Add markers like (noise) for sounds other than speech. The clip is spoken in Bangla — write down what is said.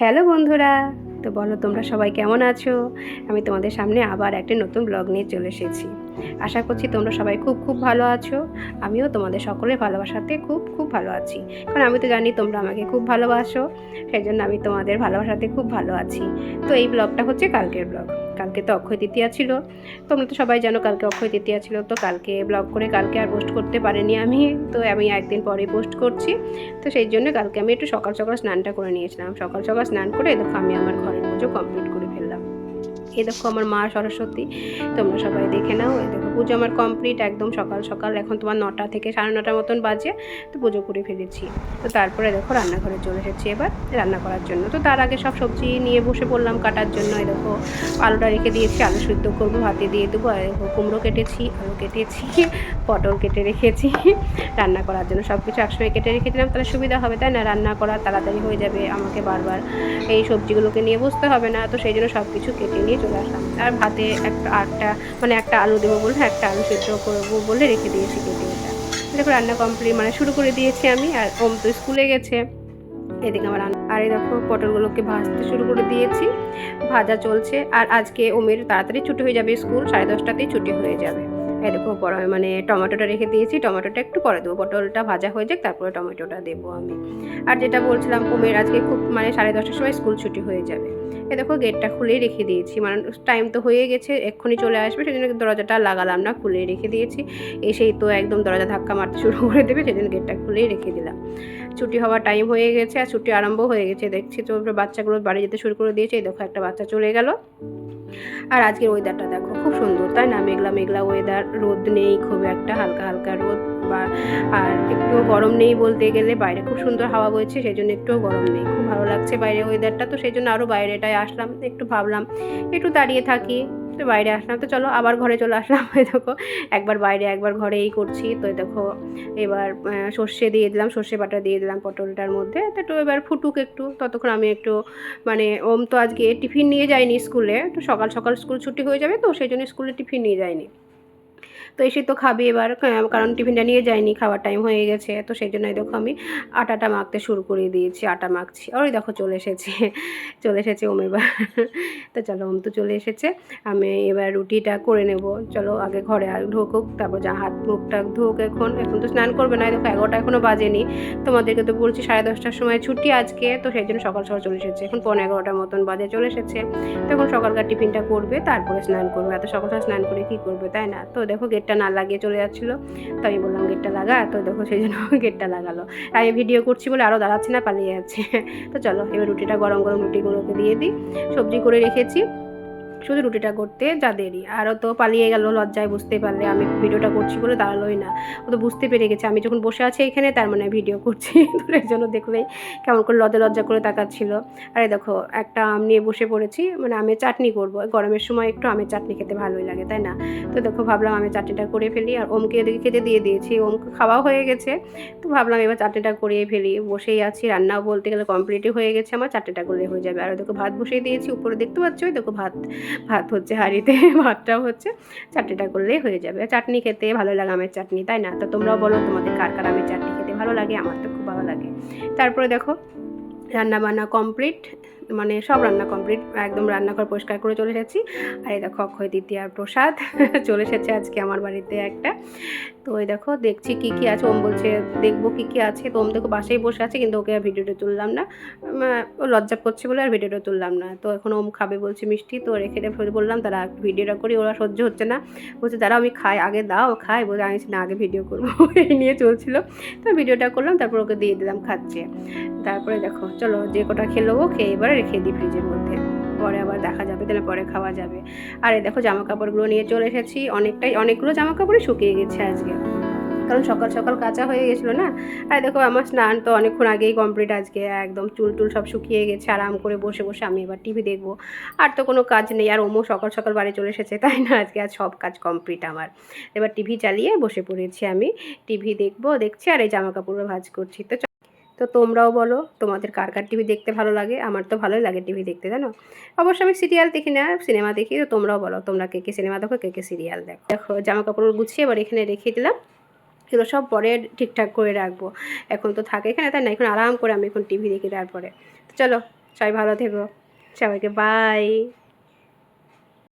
হ্যালো বন্ধুরা, তো বলো তোমরা সবাই কেমন আছো? আমি তোমাদের সামনে আবার একটা নতুন ব্লগ নিয়ে চলে এসেছি। আশা করছি তোমরা সবাই খুব খুব ভালো আছো। আমিও তোমাদের সকলের ভালোবাসাতে খুব খুব ভালো আছি। কারণ আমি তো জানি তোমরা আমাকে খুব ভালোবাসো সেই জন্য আমি তোমাদের ভালোবাসাতে খুব ভালো আছি। তো এই ব্লগটা হচ্ছে কালকের ব্লগ। কালকে তো অক্ষয় তৃতীয়া ছিল। তোমরা তো সবাই জানো কালকে অক্ষয় তৃতীয়া ছিল, তো কালকে ব্লগ করে কালকে আর পোস্ট করতে পারিনি আমি। তো আমি একদিন পরে পোস্ট করছি। তো সেই জন্য কালকে আমি একটু সকাল সকাল স্নানটা করে নিয়েছিলাম। সকাল সকাল স্নান করে, দেখো আমি আমার ঘরের পুজো কমপ্লিট করে ফেললাম। এই দেখো আমার মা সরস্বতী, তোমরা সবাই দেখে নাও। এই দেখো পুজো আমার কমপ্লিট একদম সকাল সকাল। এখন তোমার নটা থেকে সাড়ে নটার মতন বাজে, তো পুজো করে ফেলেছি। তো তারপরে দেখো রান্নাঘরে চলে এসেছি এবার রান্না করার জন্য। তো তার আগে সব সবজি নিয়ে বসে পড়লাম কাটার জন্য। এই দেখো আলুটা রেখে দিয়েছি, আলু সিদ্ধ করব ভাতে দিয়ে দেবো। আর দেখো কুমড়ো কেটেছি, আলু কেটেছি, পটল কেটে রেখেছি। রান্না করার জন্য সব কিছু একসঙ্গে কেটে রেখেছিলাম, তাহলে সুবিধা হবে, তাই না? রান্না করা তাড়াতাড়ি হয়ে যাবে। আমাকে বারবার এই সবজিগুলোকে নিয়ে বসতে হবে না। তো সেই জন্য সব কিছু কেটে নিয়ে চলে আসলাম। আর ভাতে একটা আটটা মানে একটা আলু দেবো বলে একটা আলু সেদ্ধ করব বলে রেখে দিয়েছি কেটে এটা। দেখো রান্না কমপ্লিট মানে শুরু করে দিয়েছি আমি, আর ওম তো স্কুলে গেছে। এদিকে আমার আর এই দেখো, পটলগুলোকে ভাজতে শুরু করে দিয়েছি। ভাজা চলছে, আর আজকে ওমের তাড়াতাড়ি ছুটি হয়ে যাবে স্কুল, সাড়ে দশটাতেই ছুটি হয়ে যাবে। এই দেখো পরে মানে টমেটোটা রেখে দিয়েছি, টমেটোটা একটু পরে দেবো। পটলটা ভাজা হয়ে যাক, তারপরে টমেটোটা দেবো আমি। আর যেটা বলছিলাম ওমের আজকে খুব মানে সাড়ে দশটার সময় স্কুল ছুটি হয়ে যাবে। এ দেখো, গেটটা খুলেই রেখে দিয়েছি। মানে টাইম তো হয়ে গেছে, এক্ষুনি চলে আসবে জন্য দরজাটা লাগালাম না, খুলেই রেখে দিয়েছি। এসেই তো একদম দরজা ধাক্কা মারতে শুরু করে দেবে জন্য গেটটা খুলেই রেখে দিলাম। ছুটি হওয়ার টাইম হয়ে গেছে আর ছুটি আরম্ভ হয়ে গেছে। দেখছি তো বাচ্চাগুলো বাড়ি যেতে শুরু করে দিয়েছে। দেখো একটা বাচ্চা চলে গেল। আর আজকের ওয়েদারটা দেখো, খুব সুন্দর, তাই না? মেঘলা মেঘলা ওয়েদার রোদ নেই, খুব একটা হালকা হালকা রোদ বা, আর একটু গরম নেই বলতে গেলে। বাইরে খুব সুন্দর হাওয়া বইছে সেই জন্য একটুও গরম নেই। খুব ভালো লাগছে বাইরে ওয়েদারটা তো সেই জন্য আরও বাইরেটায় আসলাম। একটু ভাবলাম, একটু দাঁড়িয়ে থাকি। তো বাইরে আসলাম। তো চলো আবার ঘরে চলে আসলাম। (laughs) এই দেখো, একবার বাইরে, একবার ঘরে এই করছি। তো দেখো, এবার সর্ষে দিয়ে দিলাম, সর্ষে বাটা দিয়ে দিলাম পটলটার মধ্যে। তো একটু এবার ফুটুক একটু, ততক্ষণ আমি একটু মানে ওম তো আজকে টিফিন নিয়ে যায়নি স্কুলে। তো সকাল সকাল স্কুল ছুটি হয়ে যাবে তো, সেই জন্য স্কুলে টিফিন নিয়ে যায়নি তো এসে তো খাবে এবার কারণ টিফিনটা নিয়ে যায়নি খাওয়ার টাইম হয়ে গেছে, তো সেই জন্য এই দেখো আমি আটাটা মাখতে শুরু করে দিয়েছি, আটা মাখছি। আর ওই দেখো চলে এসেছে চলে এসেছে ওম এবার। তো চলো ওম তো চলে এসেছে, আমি এবার রুটিটা করে নেব। চলো আগে ঘরে ঢোকুক, তারপর যা হাত মুখটা ধোক এখন। এখন তো স্নান করবে না দেখো এগারোটা এখনও বাজেনি। তোমাদেরকে তো বলছি সাড়ে দশটার সময় ছুটি আজকে, তো সেই জন্য সকাল সকাল চলে এসেছে। এখন পনেরো এগারোটার মতন বাজে চলে এসেছে। তখন সকালকার টিফিনটা করবে, তারপরে স্নান করবে। এত সকাল সকাল স্নান করে কী করবে, তাই না? তো দেখো গেটটা না লাগিয়ে চলে যাচ্ছিল। তো আমি বললাম, গেটটা লাগা? তো দেখো সেই জন্য (laughs) গেটটা লাগালো। আর আমি ভিডিও করছি বলে আরও দাঁড়াচ্ছে না, পালিয়ে যাচ্ছে। (laughs) তো চলো, এবার রুটিটা গরম গরম রুটিগুলোকে দিয়ে দিই। সবজি করে রেখেছি। শুধু রুটিটা করতে যা দেরি। আরও তো পালিয়ে গেল, লজ্জায় বুঝতে পারলে আমি ভিডিওটা করছি বলে দাঁড়ালোই না। ও তো বুঝতে পেরে গেছে, আমি যখন বসে আছি এখানে, তার মানে ভিডিও করছি। (laughs) তো এই জন্য দেখলেই কেমন করে লজ্জা লজ্জা করে তাকাচ্ছিল। আরে দেখো, একটা আম নিয়ে বসে পড়েছি মানে আমের চাটনি করব। গরমের সময় একটু আমের চাটনি খেতে ভালোই লাগে, তাই না? তো দেখো, ভাবলাম আমি চাটনিটা করে ফেলি। আর ওমকে এদিকে খেতে দিয়ে দিয়েছি, ওম খাওয়া হয়ে গেছে। তো ভাবলাম এবার চাটনিটা করিয়ে ফেলি। বসেই আছি, রান্নাও বলতে গেলে কমপ্লিটই হয়ে গেছে, আমার চাটনিটা করলে হয়ে যাবে। আর দেখো, ভাত বসিয়ে দিয়েছি, উপরে দেখতে পাচ্ছ দেখো, ভাত ভাত হচ্ছে হাঁড়িতে, ভাতটাও হচ্ছে চাটনিটা করলেই হয়ে যাবে। চাটনি খেতে ভালো লাগে আমের চাটনি, তাই না? তো তোমরাও বলো তোমাদের কার কার আমের চাটনি খেতে ভালো লাগে, আমার তো খুব ভালো লাগে। তারপরে দেখো, রান্নাবান্না কমপ্লিট মানে সব রান্না কমপ্লিট, একদম রান্নাঘর পরিষ্কার করে চলে এসেছি। আর এই দেখো অক্ষয় তৃতীয়ার প্রসাদ (laughs) চলে এসেছে আজকে আমার বাড়িতে একটা। তো ওই দেখো দেখছি কি কি আছে, ওম বলছে দেখব কি কি আছে। তো ওম দেখো বাসায় বসে আছে, কিন্তু ওকে আর ভিডিওটা তুললাম না। ও লজ্জা করছে বলে আর ভিডিওটা তুললাম না। তো এখন ওম খাবে বলছে মিষ্টি, তো রেখে বললাম, তারা ভিডিওটা করি, ওরা সহ্য হচ্ছে না। বলছে তারা আমি খাই, আগে দাও, খাই। বলে আমি না, আগে ভিডিও করব। (laughs) এই নিয়ে চলছিল। তো ভিডিওটা করলাম, তারপর ওকে দিয়ে দিলাম, খাচ্ছে। তারপরে দেখো, চলো যে কটা খেলো খেয়ে এবার রেখে দিই ফ্রিজের মধ্যে। পরে আবার দেখা যাবে, তাহলে পরে খাওয়া যাবে। আর দেখো জামা কাপড়গুলো নিয়ে চলে এসেছি। অনেকটাই, অনেকগুলো জামা কাপড়ই শুকিয়ে গেছে আজকে। কারণ সকাল সকাল কাঁচা হয়ে গেছিল না? আর দেখো, আমার স্নান তো অনেকক্ষণ আগেই কমপ্লিট আজকে। একদম চুল টুল সব শুকিয়ে গেছে। আরাম করে বসে বসে আমি এবার টিভি দেখব। আর তো কোনো কাজ নেই। আর ওমো সকাল সকাল বাড়ি চলে এসেছে, তাই না? আজকে আর সব কাজ কমপ্লিট আমার। এবার টিভি চালিয়ে বসে পড়েছি আমি। টিভি দেখব, দেখছি, আর এই জামা কাপড়ও ভাজ করছি। তো তো তোমরাও বলো, তোমাদের কার কার টিভি দেখতে ভালো লাগে? আমার তো ভালোই লাগে টিভি দেখতে, জানো? অবশ্য আমি সিরিয়াল দেখি না, সিনেমা দেখি, তো তোমরাও বলো, তোমরা কে কে সিনেমা দেখো, কে কে সিরিয়াল দেখো। দেখো জামা কাপড় গুছিয়ে এবার এখানে রেখে দিলাম। এগুলো সব পরে ঠিকঠাক করে রাখব। এখন তো থাকে এখানে, তাই না? এখন আরাম করে আমি এখন টিভি দেখি তারপরে। চলো, সবাই ভালো থেকো। সবাইকে বাই